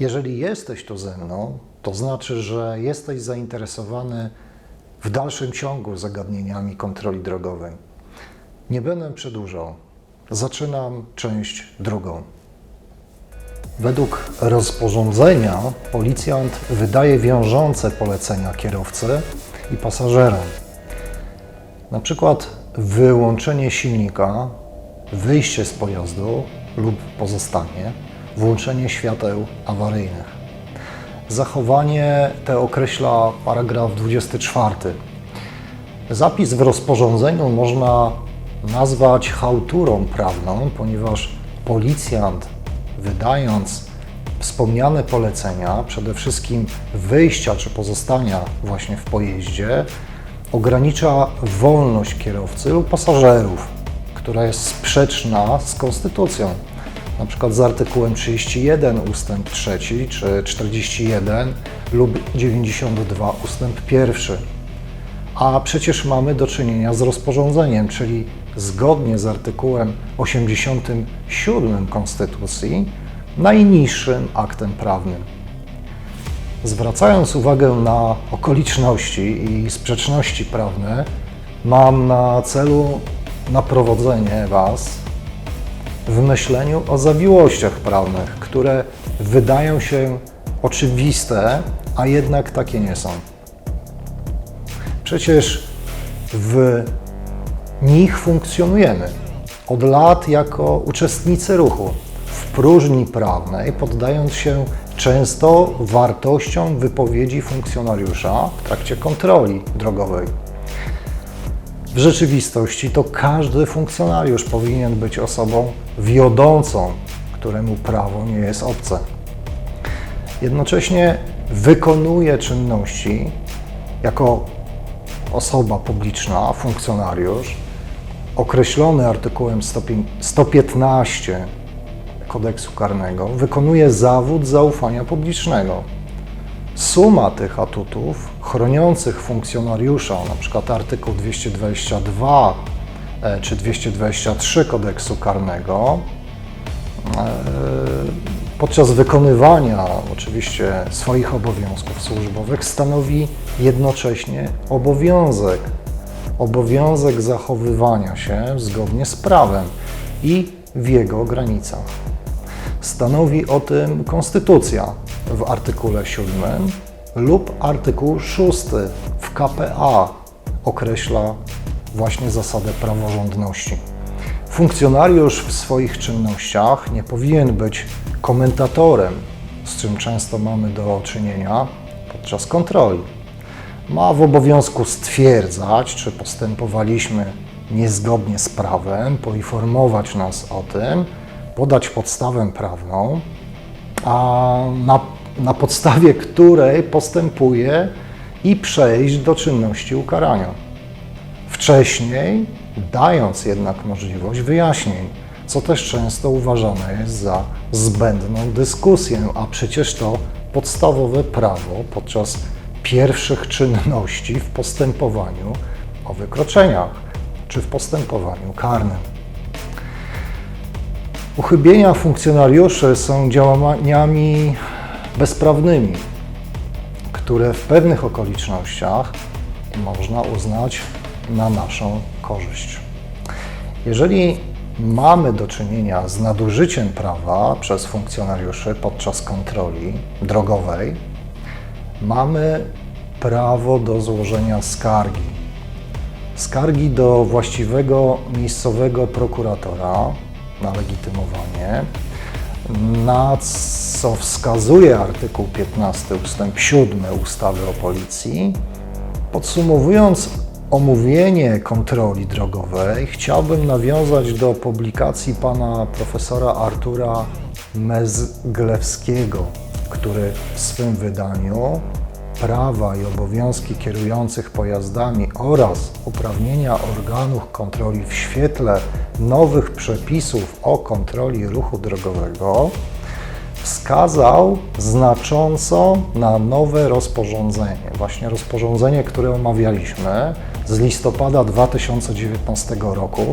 Jeżeli jesteś tu ze mną, to znaczy, że jesteś zainteresowany w dalszym ciągu zagadnieniami kontroli drogowej. Nie będę przedłużał. Zaczynam część drugą. Według rozporządzenia policjant wydaje wiążące polecenia kierowcy i pasażerom. Na przykład wyłączenie silnika, wyjście z pojazdu lub pozostanie, włączenie świateł awaryjnych. Zachowanie te określa paragraf 24. Zapis w rozporządzeniu można nazwać chałturą prawną, ponieważ policjant, wydając wspomniane polecenia, przede wszystkim wyjścia czy pozostania właśnie w pojeździe, ogranicza wolność kierowcy lub pasażerów, która jest sprzeczna z konstytucją. Na przykład z artykułem 31 ustęp 3 czy 41 lub 92 ustęp 1. A przecież mamy do czynienia z rozporządzeniem, czyli zgodnie z artykułem 87 Konstytucji, najniższym aktem prawnym. Zwracając uwagę na okoliczności i sprzeczności prawne, mam na celu naprowadzenie Was w myśleniu o zawiłościach prawnych, które wydają się oczywiste, a jednak takie nie są. Przecież w nich funkcjonujemy od lat jako uczestnicy ruchu w próżni prawnej, poddając się często wartościom wypowiedzi funkcjonariusza w trakcie kontroli drogowej. W rzeczywistości to każdy funkcjonariusz powinien być osobą wiodącą, któremu prawo nie jest obce. Jednocześnie wykonuje czynności jako osoba publiczna, funkcjonariusz, określony artykułem 115 kodeksu karnego, wykonuje zawód zaufania publicznego. Suma tych atutów chroniących funkcjonariusza, na przykład artykuł 222 e, czy 223 kodeksu karnego, e, podczas wykonywania oczywiście swoich obowiązków służbowych stanowi jednocześnie obowiązek, obowiązek zachowywania się zgodnie z prawem i w jego granicach. Stanowi o tym Konstytucja w artykule 7 lub artykuł 6 w KPA określa właśnie zasadę praworządności. Funkcjonariusz w swoich czynnościach nie powinien być komentatorem, z czym często mamy do czynienia podczas kontroli. Ma w obowiązku stwierdzać, czy postępowaliśmy niezgodnie z prawem, poinformować nas o tym, podać podstawę prawną, a na, na podstawie której postępuje i przejść do czynności ukarania. Wcześniej dając jednak możliwość wyjaśnień, co też często uważane jest za zbędną dyskusję, a przecież to podstawowe prawo podczas pierwszych czynności w postępowaniu o wykroczeniach czy w postępowaniu karnym. Uchybienia funkcjonariuszy są działaniami bezprawnymi, które w pewnych okolicznościach można uznać na naszą korzyść. Jeżeli mamy do czynienia z nadużyciem prawa przez funkcjonariuszy podczas kontroli drogowej, mamy prawo do złożenia skargi. Skargi do właściwego miejscowego prokuratora na legitymowanie, na co wskazuje artykuł 15 ustęp 7 ustawy o policji. Podsumowując omówienie kontroli drogowej, chciałbym nawiązać do publikacji pana profesora Artura Mezglewskiego, który w swym wydaniu Prawa i obowiązki kierujących pojazdami oraz uprawnienia organów kontroli w świetle nowych przepisów o kontroli ruchu drogowego wskazał znacząco na nowe rozporządzenie, właśnie rozporządzenie, które omawialiśmy z listopada 2019 roku,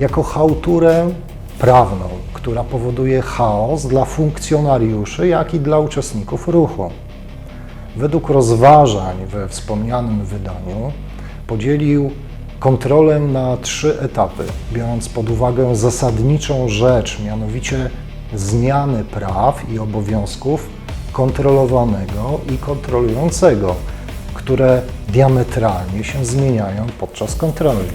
jako chałturę prawną, która która powoduje chaos dla funkcjonariuszy, jak i dla uczestników ruchu. Według rozważań we wspomnianym wydaniu podzielił kontrolę na trzy etapy, biorąc pod uwagę zasadniczą rzecz, mianowicie zmiany praw i obowiązków kontrolowanego i kontrolującego, które diametralnie się zmieniają podczas kontroli.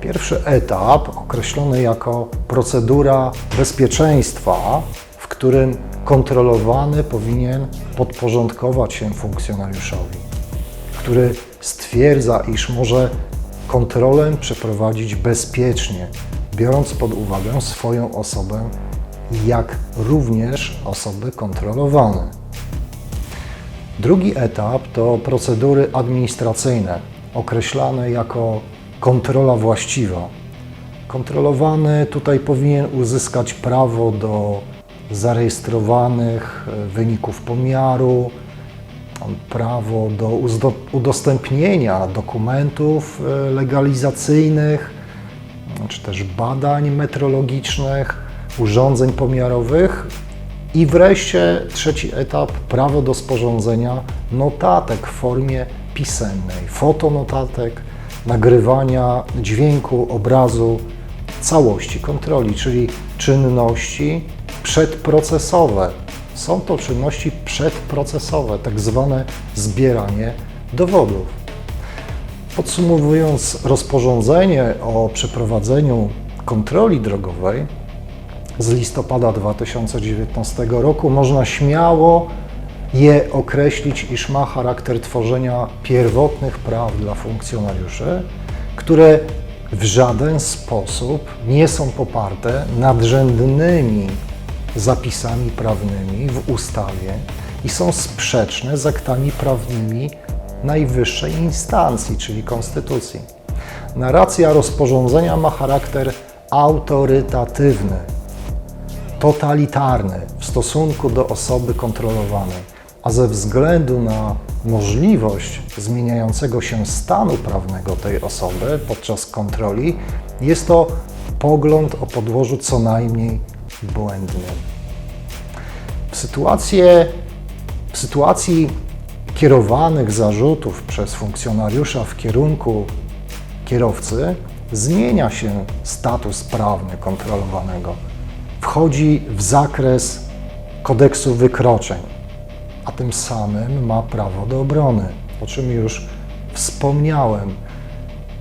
Pierwszy etap, określony jako procedura bezpieczeństwa, w którym kontrolowany powinien podporządkować się funkcjonariuszowi, który stwierdza, iż może kontrolę przeprowadzić bezpiecznie, biorąc pod uwagę swoją osobę, jak również osoby kontrolowane. Drugi etap to procedury administracyjne, określane jako kontrola właściwa. Kontrolowany tutaj powinien uzyskać prawo do zarejestrowanych e, wyników pomiaru, prawo do udostępnienia dokumentów e, legalizacyjnych, czy też badań metrologicznych, urządzeń pomiarowych. I wreszcie trzeci etap prawo do sporządzenia notatek w formie pisemnej, fotonotatek, nagrywania dźwięku, obrazu, całości kontroli, czyli czynności przedprocesowe. Są to czynności przedprocesowe, tak zwane zbieranie dowodów. Podsumowując rozporządzenie o przeprowadzeniu kontroli drogowej z listopada 2019 roku, można śmiało je określić, iż ma charakter tworzenia pierwotnych praw dla funkcjonariuszy, które w żaden sposób nie są poparte nadrzędnymi zapisami prawnymi w ustawie i są sprzeczne z aktami prawnymi najwyższej instancji, czyli konstytucji. Narracja rozporządzenia ma charakter autorytatywny, totalitarny w stosunku do osoby kontrolowanej, a ze względu na możliwość zmieniającego się stanu prawnego tej osoby podczas kontroli, jest to pogląd o podłożu co najmniej błędnym. W, sytuację, w sytuacji kierowanych zarzutów przez funkcjonariusza w kierunku kierowcy zmienia się status prawny kontrolowanego. Wchodzi w zakres kodeksu wykroczeń, a tym samym ma prawo do obrony, o czym już wspomniałem.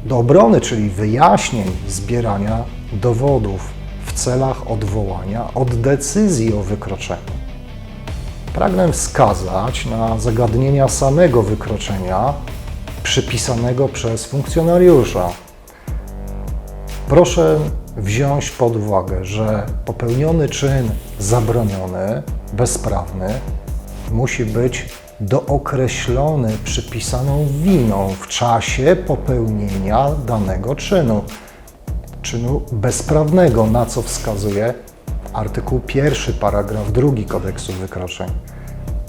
Do obrony, czyli wyjaśnień zbierania dowodów w celach odwołania od decyzji o wykroczeniu. Pragnę wskazać na zagadnienia samego wykroczenia przypisanego przez funkcjonariusza. Proszę wziąć pod uwagę, że popełniony czyn zabroniony, bezprawny, musi być dookreślony przypisaną winą w czasie popełnienia danego czynu, czynu bezprawnego, na co wskazuje artykuł pierwszy, paragraf drugi kodeksu wykroczeń.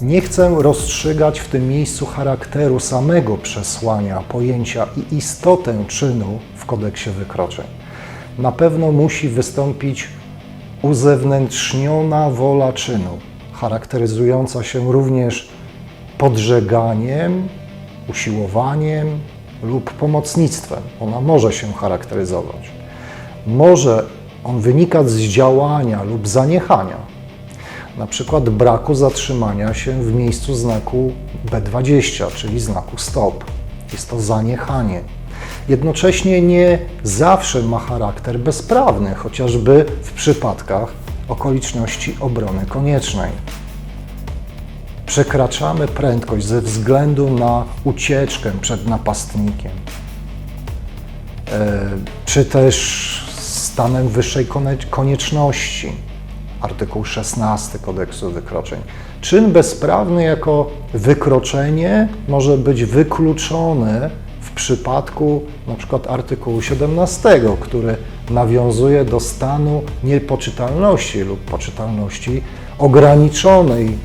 Nie chcę rozstrzygać w tym miejscu charakteru samego przesłania, pojęcia i istotę czynu w kodeksie wykroczeń. Na pewno musi wystąpić uzewnętrzniona wola czynu, charakteryzująca się również podżeganiem, usiłowaniem lub pomocnictwem. Ona może się charakteryzować. Może on wynikać z działania lub zaniechania, na przykład braku zatrzymania się w miejscu znaku B20, czyli znaku stop. Jest to zaniechanie. Jednocześnie nie zawsze ma charakter bezprawny, chociażby w przypadkach okoliczności obrony koniecznej. Przekraczamy prędkość ze względu na ucieczkę przed napastnikiem, e, czy też stanem wyższej konieczności. Artykuł 16 kodeksu wykroczeń. Czyn bezprawny jako wykroczenie może być wykluczony w przypadku przykład artykułu 17, który nawiązuje do stanu niepoczytalności lub poczytalności ograniczonej,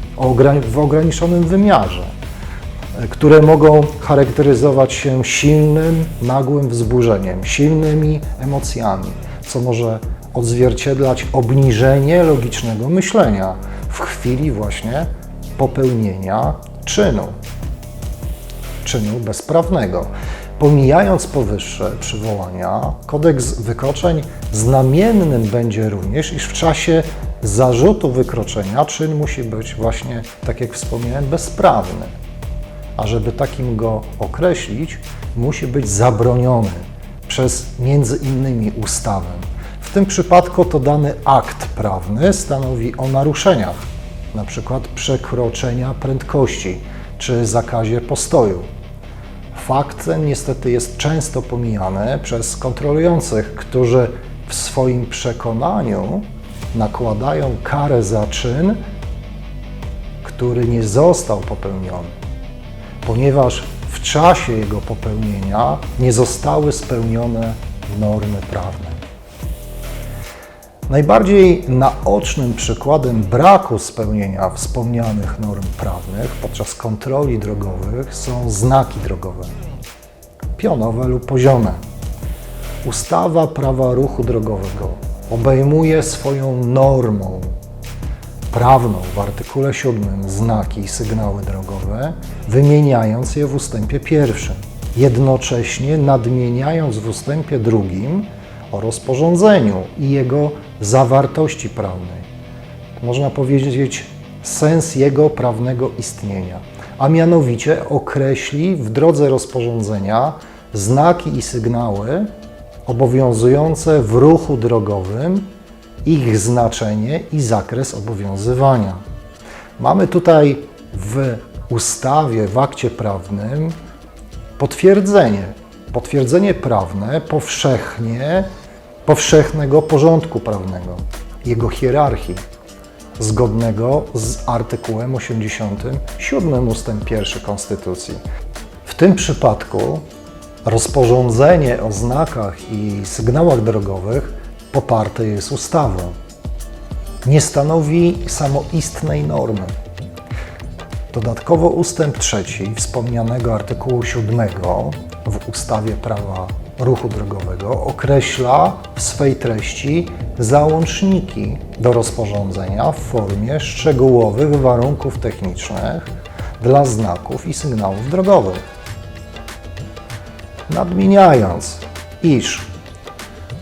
w ograniczonym wymiarze, które mogą charakteryzować się silnym, nagłym wzburzeniem, silnymi emocjami, co może odzwierciedlać obniżenie logicznego myślenia w chwili właśnie popełnienia czynu, czynu bezprawnego. Pomijając powyższe przywołania, kodeks wykroczeń znamiennym będzie również, iż w czasie zarzutu wykroczenia czyn musi być właśnie, tak jak wspomniałem, bezprawny. A żeby takim go określić, musi być zabroniony przez między innymi ustawę. W tym przypadku to dany akt prawny stanowi o naruszeniach, na przykład przekroczenia prędkości czy zakazie postoju. Fakt ten niestety jest często pomijany przez kontrolujących, którzy w swoim przekonaniu nakładają karę za czyn, który nie został popełniony, ponieważ w czasie jego popełnienia nie zostały spełnione normy prawne. Najbardziej naocznym przykładem braku spełnienia wspomnianych norm prawnych podczas kontroli drogowych są znaki drogowe, pionowe lub poziome. Ustawa prawa ruchu drogowego obejmuje swoją normą prawną w artykule 7 znaki i sygnały drogowe, wymieniając je w ustępie pierwszym, jednocześnie nadmieniając w ustępie drugim o rozporządzeniu i jego zawartości prawnej. Można powiedzieć sens jego prawnego istnienia, a mianowicie określi w drodze rozporządzenia znaki i sygnały obowiązujące w ruchu drogowym, ich znaczenie i zakres obowiązywania. Mamy tutaj w ustawie, w akcie prawnym potwierdzenie, potwierdzenie prawne powszechnie, powszechnego porządku prawnego, jego hierarchii, zgodnego z artykułem 87 ust. 1 Konstytucji. W tym przypadku rozporządzenie o znakach i sygnałach drogowych poparte jest ustawą. Nie stanowi samoistnej normy. Dodatkowo ustęp trzeci wspomnianego artykułu 7 w ustawie prawa ruchu drogowego określa w swej treści załączniki do rozporządzenia w formie szczegółowych warunków technicznych dla znaków i sygnałów drogowych. Nadmieniając, iż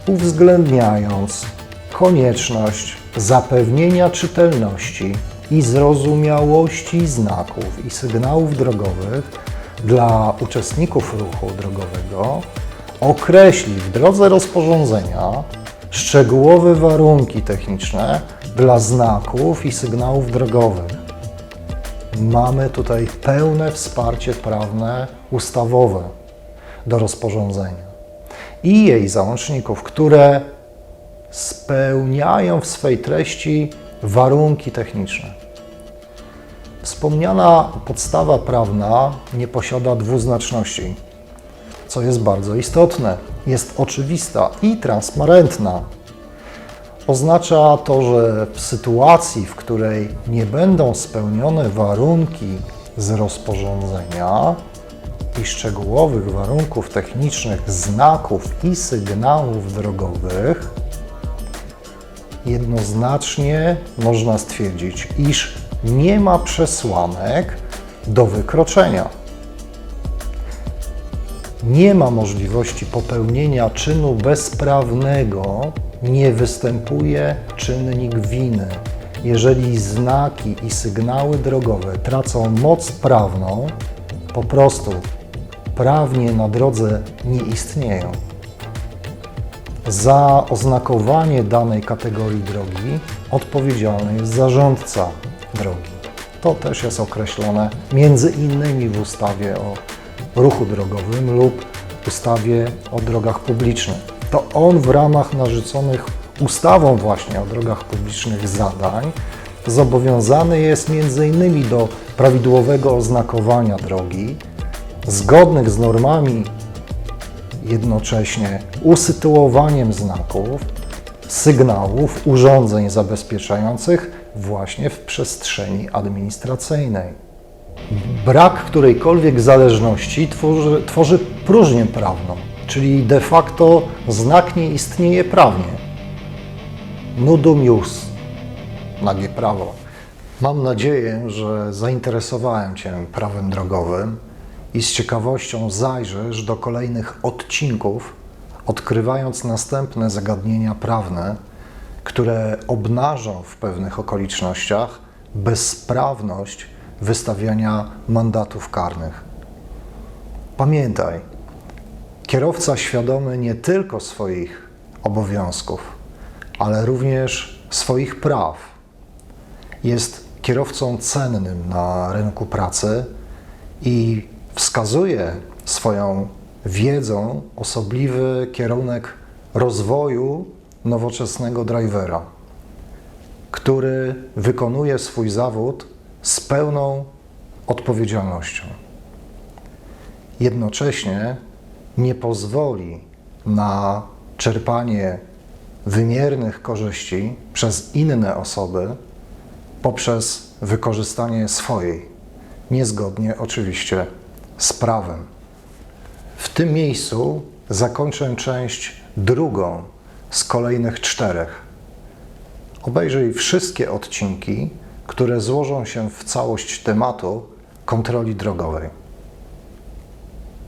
uwzględniając konieczność zapewnienia czytelności i zrozumiałości znaków i sygnałów drogowych dla uczestników ruchu drogowego, określi w drodze rozporządzenia szczegółowe warunki techniczne dla znaków i sygnałów drogowych. Mamy tutaj pełne wsparcie prawne ustawowe do rozporządzenia i jej załączników, które spełniają w swej treści warunki techniczne. Wspomniana podstawa prawna nie posiada dwuznaczności, co jest bardzo istotne. Jest oczywista i transparentna. Oznacza to, że w sytuacji, w której nie będą spełnione warunki z rozporządzenia, i szczegółowych warunków technicznych znaków i sygnałów drogowych, jednoznacznie można stwierdzić, iż nie ma przesłanek do wykroczenia. Nie ma możliwości popełnienia czynu bezprawnego, nie występuje czynnik winy. Jeżeli znaki i sygnały drogowe tracą moc prawną, po prostu prawnie na drodze nie istnieją. Za oznakowanie danej kategorii drogi odpowiedzialny jest zarządca drogi. To też jest określone między innymi w ustawie o ruchu drogowym lub ustawie o drogach publicznych. To on w ramach narzuconych ustawą właśnie o drogach publicznych zadań zobowiązany jest między innymi do prawidłowego oznakowania drogi, zgodnych z normami, jednocześnie usytuowaniem znaków, sygnałów, urządzeń zabezpieczających właśnie w przestrzeni administracyjnej. Brak którejkolwiek zależności tworzy, tworzy próżnię prawną, czyli de facto znak nie istnieje prawnie. nudum ius, nagie prawo. Mam nadzieję, że zainteresowałem Cię prawem drogowym i z ciekawością zajrzysz do kolejnych odcinków, odkrywając następne zagadnienia prawne, które obnażą w pewnych okolicznościach bezprawność wystawiania mandatów karnych. Pamiętaj, kierowca świadomy nie tylko swoich obowiązków, ale również swoich praw jest kierowcą cennym na rynku pracy i wskazuje swoją wiedzą osobliwy kierunek rozwoju nowoczesnego drivera, który wykonuje swój zawód z pełną odpowiedzialnością. Jednocześnie nie pozwoli na czerpanie wymiernych korzyści przez inne osoby poprzez wykorzystanie swojej, niezgodnie oczywiście z prawem. W tym miejscu zakończę część drugą z kolejnych czterech. Obejrzyj wszystkie odcinki, które złożą się w całość tematu kontroli drogowej.